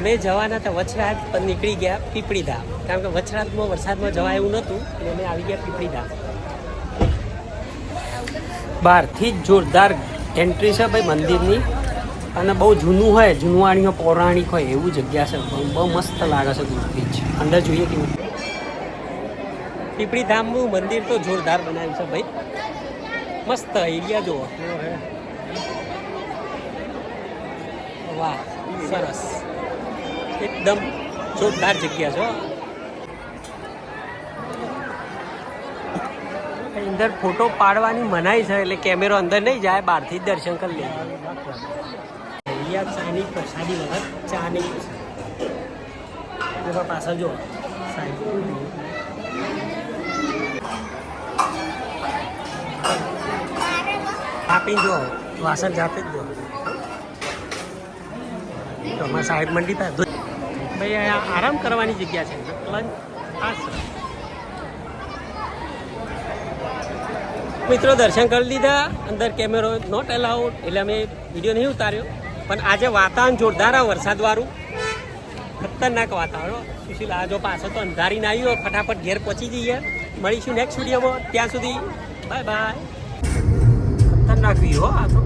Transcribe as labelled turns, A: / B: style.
A: અમે જવાના હતા વચરાજ પણ નીકળી ગયા પીપળી ધામ કારણ કે વચરાજમાં વરસાદમાં જવા એવું નહોતું, એટલે અમે આવી ગયા પીપળી ધામ બહારથી જ જોરદાર એન્ટ્રી છે ભાઈ મંદિરની. અને બહુ જૂનું હોય, જૂનવાણીઓ, પૌરાણિક હોય, એવું જગ્યા છે. બહુ મસ્ત લાગે છે ગુરુપીચ અંદર જોઈએ કેવું. પીપળી ધામનું મંદિર તો જોરદાર બનાવ્યું છે ભાઈ. મસ્ત એરિયા જુઓ. વાહ, સરસ. એકદમ જોરદાર જગ્યા છે અંદર ફોટો પાડવાની મનાઈ છે એટલે કેમેરો અંદર નહીં જાય બહારથી જ દર્શન કરી લે અહીંયા ચાની પ્રસાદી વખત ચા નહીં એમાં પાછળ જો સાહેબ. આપી જો વાસણ જાતે જ જો તો અમારા સાહેબ મંડી હતા ભાઈ આરામ કરવાની જગ્યા છે. લંચ આ મિત્રો, દર્શન કરી લીધા. અંદર કેમેરો નોટ એલાઉડ એટલે અમે વીડિયો નહીં ઉતાર્યો. પણ આજે વાતાવરણ જોરદાર આ વરસાદવાળું. ખતરનાક વાતાવરણ. સુશીલ, આ જો પાછો તો અંધારીને આવ્યો. ફટાફટ ઘેર પહોંચી જઈએ. મળીશું નેક્સ્ટ વિડીયોમાં ત્યાં સુધી બાય બાય ખતરનાક વ્યૂ હો, આ તો.